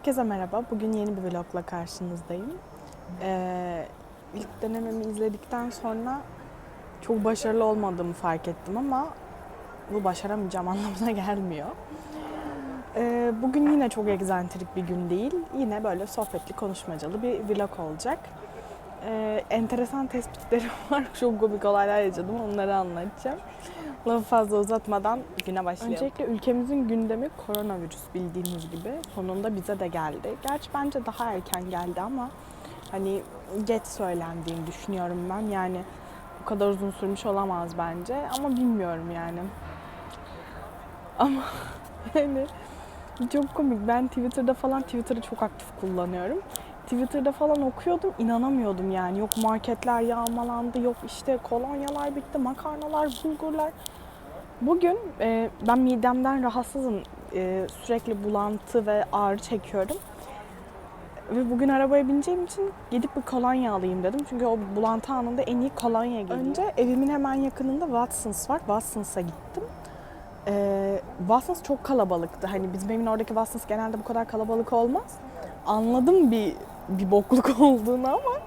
Herkese merhaba. Bugün yeni bir vlogla karşınızdayım. Ee, ilk denememi izledikten sonra çok başarılı olmadığımı fark ettim ama bu başaramayacağım anlamına gelmiyor. Ee, bugün yine çok egzantrik bir gün değil. Yine böyle sohbetli, konuşmacalı bir vlog olacak. Ee, enteresan tespitlerim var. Çok komik olaylar yaşadım. Onları anlatacağım. Lafı fazla uzatmadan güne başlayalım. Öncelikle ülkemizin gündemi koronavirüs bildiğiniz gibi. Sonunda bize de geldi. Gerçi bence daha erken geldi ama hani geç söylendiğini düşünüyorum ben. Yani bu kadar uzun sürmüş olamaz bence ama bilmiyorum yani. Ama yani çok komik. Ben Twitter'da falan Twitter'ı çok aktif kullanıyorum. Twitter'da falan okuyordum inanamıyordum yani. Yok marketler yağmalandı, yok işte kolonyalar bitti, makarnalar, bulgurlar. Bugün e, ben midemden rahatsızım. E, sürekli bulantı ve ağrı çekiyorum. Ve bugün arabaya bineceğim için gidip bir kolonya alayım dedim. Çünkü o bulantı anında en iyi kolonya geliyor. Önce evimin hemen yakınında Watsons var. Watsons'a gittim. Ee, Watsons çok kalabalıktı. Hani bizim evin oradaki Watsons genelde bu kadar kalabalık olmaz. Anladım bir bir bokluk olduğunu ama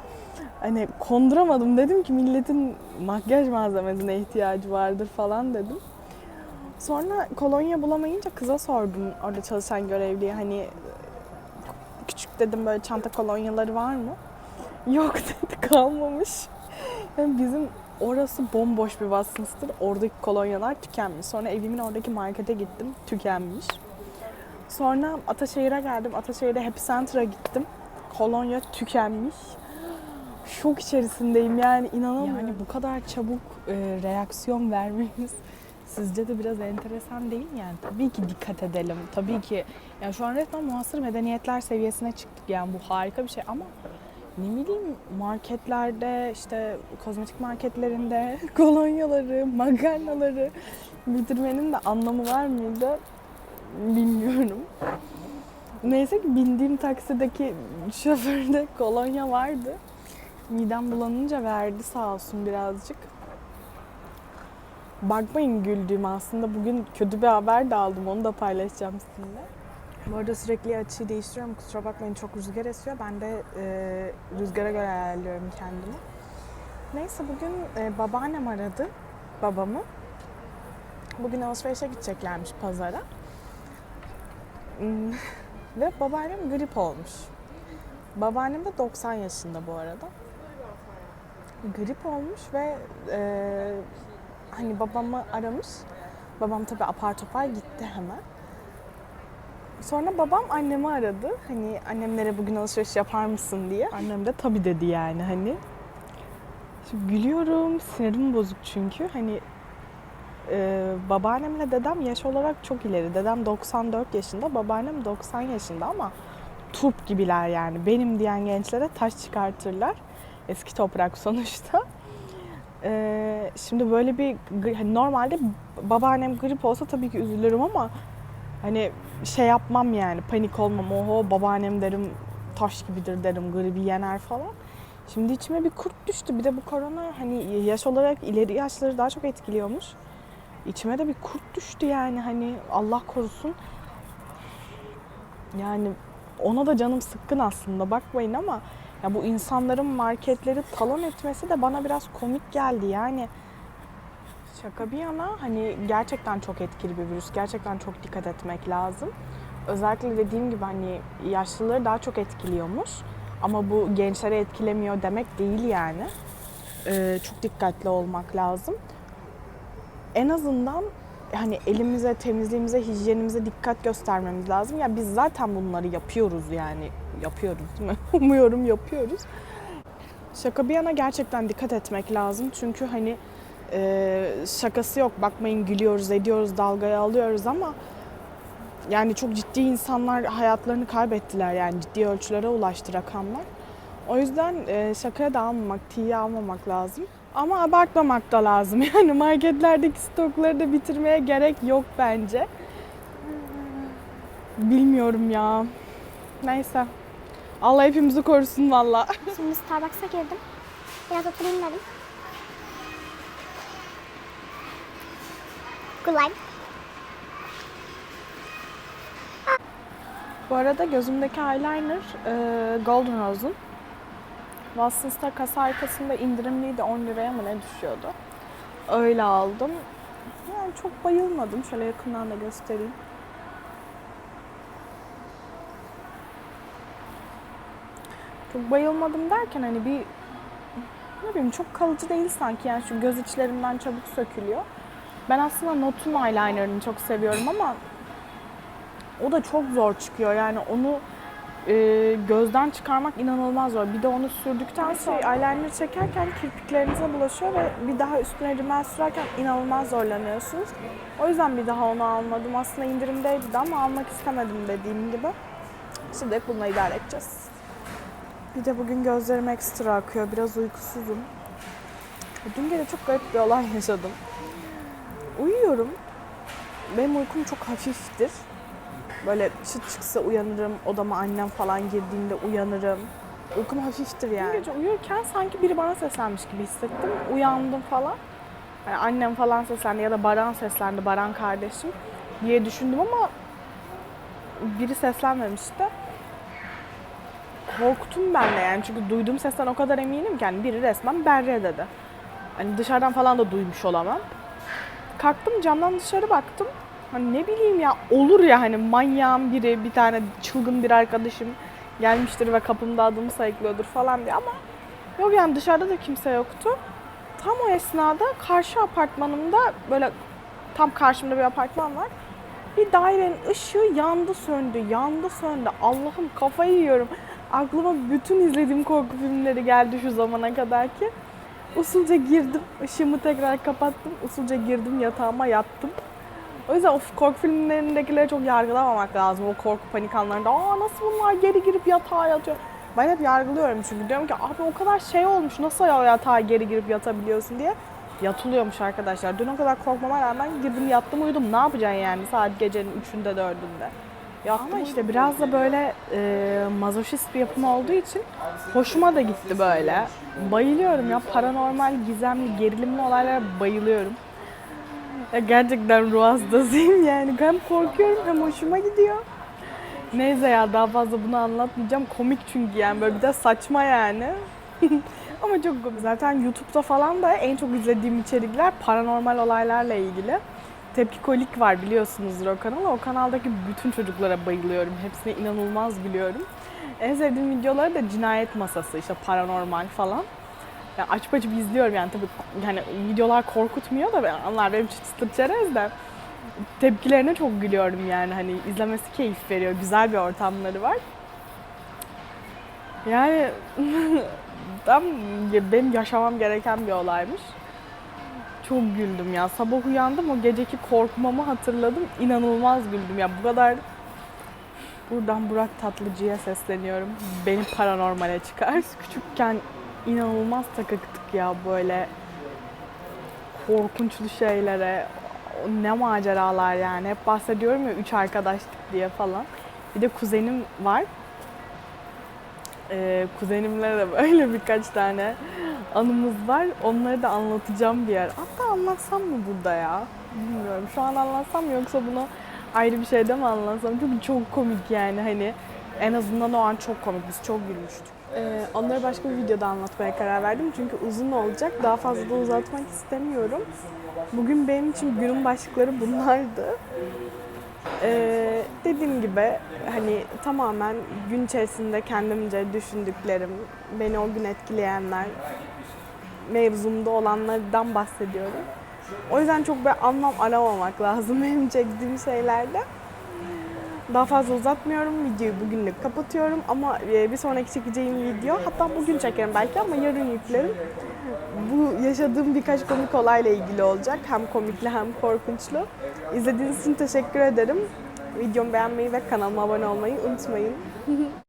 hani konduramadım. Dedim ki milletin makyaj malzemesine ihtiyacı vardır falan dedim. Sonra kolonya bulamayınca kıza sordum orada çalışan görevliye hani küçük dedim böyle çanta kolonyaları var mı? Yok dedi kalmamış. Yani bizim orası bomboş bir Watsons'tır. Oradaki kolonyalar tükenmiş. Sonra evimin oradaki markete gittim. Tükenmiş. Sonra Ataşehir'e geldim. Ataşehir'de Happy Center'a gittim. Kolonya tükenmiş. Şok içerisindeyim yani inanamıyorum. Yani bu kadar çabuk e, reaksiyon vermeniz sizce de biraz enteresan değil mi? Yani tabii ki dikkat edelim. Tabii ki yani şu an resmen muhasır medeniyetler seviyesine çıktık. Yani bu harika bir şey ama ne bileyim marketlerde işte kozmetik marketlerinde kolonyaları, makarnaları bitirmenin de anlamı var mıydı bilmiyorum. Neyse ki bindiğim taksideki şoförde kolonya vardı. Midem bulanınca verdi sağ olsun birazcık. Bakmayın güldüğüm aslında bugün kötü bir haber de aldım onu da paylaşacağım sizinle. Bu arada sürekli açıyı değiştiriyorum kusura bakmayın çok rüzgar esiyor. Ben de e, rüzgara göre ayarlıyorum kendimi. Neyse bugün e, babaannem aradı babamı. Bugün alışverişe gideceklermiş pazara. Ve babaannem grip olmuş. Babaannem de 90 yaşında bu arada. Grip olmuş ve e, hani babamı aramış. Babam tabii apar topar gitti hemen. Sonra babam annemi aradı. Hani annemlere bugün alışveriş yapar mısın diye. Annem de tabii dedi yani hani. Şimdi gülüyorum. Sinirim bozuk çünkü. Hani e, babaannemle dedem yaş olarak çok ileri. Dedem 94 yaşında, babaannem 90 yaşında ama turp gibiler yani. Benim diyen gençlere taş çıkartırlar. Eski toprak sonuçta. E, şimdi böyle bir hani normalde babaannem grip olsa tabii ki üzülürüm ama hani şey yapmam yani panik olmam. Oho babaannem derim taş gibidir derim gribi yener falan. Şimdi içime bir kurt düştü. Bir de bu korona hani yaş olarak ileri yaşları daha çok etkiliyormuş. İçime de bir kurt düştü yani hani Allah korusun. Yani ona da canım sıkkın aslında bakmayın ama ya bu insanların marketleri talan etmesi de bana biraz komik geldi yani. Şaka bir yana hani gerçekten çok etkili bir virüs. Gerçekten çok dikkat etmek lazım. Özellikle dediğim gibi hani yaşlıları daha çok etkiliyormuş. Ama bu gençleri etkilemiyor demek değil yani. Ee, çok dikkatli olmak lazım. En azından hani elimize, temizliğimize, hijyenimize dikkat göstermemiz lazım. Ya biz zaten bunları yapıyoruz yani. Yapıyoruz değil mi? Umuyorum yapıyoruz. Şaka bir yana gerçekten dikkat etmek lazım. Çünkü hani e, şakası yok. Bakmayın gülüyoruz, ediyoruz, dalgaya alıyoruz ama yani çok ciddi insanlar hayatlarını kaybettiler yani ciddi ölçülere ulaştı rakamlar. O yüzden e, şakaya da almamak, tiye almamak lazım. Ama abartmamak da lazım. Yani marketlerdeki stokları da bitirmeye gerek yok bence. Bilmiyorum ya. Neyse. Allah hepimizi korusun valla. Şimdi Starbucks'a girdim. Biraz oturayım dedim. Life. Bu arada gözümdeki eyeliner e, Golden Rose'un. Watsons'ta kasa arkasında indirimliydi 10 liraya mı ne düşüyordu. Öyle aldım. Yani çok bayılmadım. Şöyle yakından da göstereyim. Çok bayılmadım derken hani bir ne bileyim çok kalıcı değil sanki yani şu göz içlerimden çabuk sökülüyor. Ben aslında Notun eyelinerını çok seviyorum ama o da çok zor çıkıyor yani onu e, gözden çıkarmak inanılmaz zor. Bir de onu sürdükten sonra eyeliner çekerken kirpiklerinize bulaşıyor ve bir daha üstüne rimel sürerken inanılmaz zorlanıyorsunuz. O yüzden bir daha onu almadım. Aslında indirimdeydi de ama almak istemedim dediğim gibi. Şimdi bununla idare edeceğiz. Bir de bugün gözlerim ekstra akıyor. Biraz uykusuzum. Dün gece çok garip bir olay yaşadım. Uyuyorum. Benim uykum çok hafiftir. Böyle çıt çıksa uyanırım. Odama annem falan girdiğinde uyanırım. Uykum hafiftir yani. Dün gece uyurken sanki biri bana seslenmiş gibi hissettim. Uyandım falan. Yani annem falan seslendi ya da Baran seslendi. Baran kardeşim diye düşündüm ama biri seslenmemişti korktum ben de yani çünkü duyduğum sesten o kadar eminim ki yani biri resmen berre dedi. Hani dışarıdan falan da duymuş olamam. Kalktım camdan dışarı baktım. Hani ne bileyim ya olur ya hani manyağın biri bir tane çılgın bir arkadaşım gelmiştir ve kapımda adımı sayıklıyordur falan diye ama yok yani dışarıda da kimse yoktu. Tam o esnada karşı apartmanımda böyle tam karşımda bir apartman var. Bir dairenin ışığı yandı söndü, yandı söndü. Allah'ım kafayı yiyorum. Aklıma bütün izlediğim korku filmleri geldi şu zamana kadar ki. Usulca girdim, ışığımı tekrar kapattım. Usulca girdim yatağıma yattım. O yüzden of korku filmlerindekileri çok yargılamamak lazım. O korku panik anlarında. Aa nasıl bunlar geri girip yatağa yatıyor. Ben hep yargılıyorum çünkü diyorum ki abi o kadar şey olmuş nasıl o yatağa geri girip yatabiliyorsun diye. Yatılıyormuş arkadaşlar. Dün o kadar korkmama rağmen girdim yattım uyudum. Ne yapacaksın yani saat gecenin 3'ünde 4'ünde. Ya ama işte biraz da böyle e, mazoşist bir yapım olduğu için hoşuma da gitti böyle. Bayılıyorum ya paranormal, gizemli, gerilimli olaylara bayılıyorum. Ya gerçekten ruh hastasıyım yani. Hem korkuyorum hem hoşuma gidiyor. Neyse ya daha fazla bunu anlatmayacağım. Komik çünkü yani böyle bir de saçma yani. Ama çok. Zaten YouTube'da falan da en çok izlediğim içerikler paranormal olaylarla ilgili. Tepki Kolik var biliyorsunuzdur o kanalı. O kanaldaki bütün çocuklara bayılıyorum. Hepsine inanılmaz gülüyorum. En sevdiğim videoları da cinayet masası, işte paranormal falan. Yani açıp açıp izliyorum yani tabii yani videolar korkutmuyor da onlar benim için çıtır çerez de tepkilerine çok gülüyorum yani hani izlemesi keyif veriyor. Güzel bir ortamları var. Yani tam benim yaşamam gereken bir olaymış. Çok güldüm ya. Sabah uyandım o geceki korkmamı hatırladım. İnanılmaz güldüm ya. Bu kadar Buradan Burak Tatlıcı'ya sesleniyorum. Beni paranormale çıkar. Küçükken inanılmaz takıktık ya böyle korkunçlu şeylere. Ne maceralar yani. Hep bahsediyorum ya üç arkadaştık diye falan. Bir de kuzenim var. Ee, kuzenimle de böyle birkaç tane anımız var. Onları da anlatacağım bir yer. Hatta anlatsam mı burada ya? Bilmiyorum. Şu an anlatsam yoksa bunu ayrı bir şeyde mi anlatsam? Çünkü çok komik yani hani en azından o an çok komik. Biz çok gülmüştük. Ee, onları başka bir videoda anlatmaya karar verdim. Çünkü uzun olacak. Daha fazla da uzatmak istemiyorum. Bugün benim için günün başlıkları bunlardı. Ee, dediğim gibi hani tamamen gün içerisinde kendimce düşündüklerim, beni o gün etkileyenler, mevzumda olanlardan bahsediyorum. O yüzden çok bir anlam aramamak lazım benim çektiğim şeylerde. Daha fazla uzatmıyorum. Videoyu bugünlük kapatıyorum ama e, bir sonraki çekeceğim video hatta bugün çekerim belki ama yarın yüklerim. Bu yaşadığım birkaç komik olayla ilgili olacak. Hem komikli hem korkunçlu. İzlediğiniz için teşekkür ederim. Videomu beğenmeyi ve kanalıma abone olmayı unutmayın.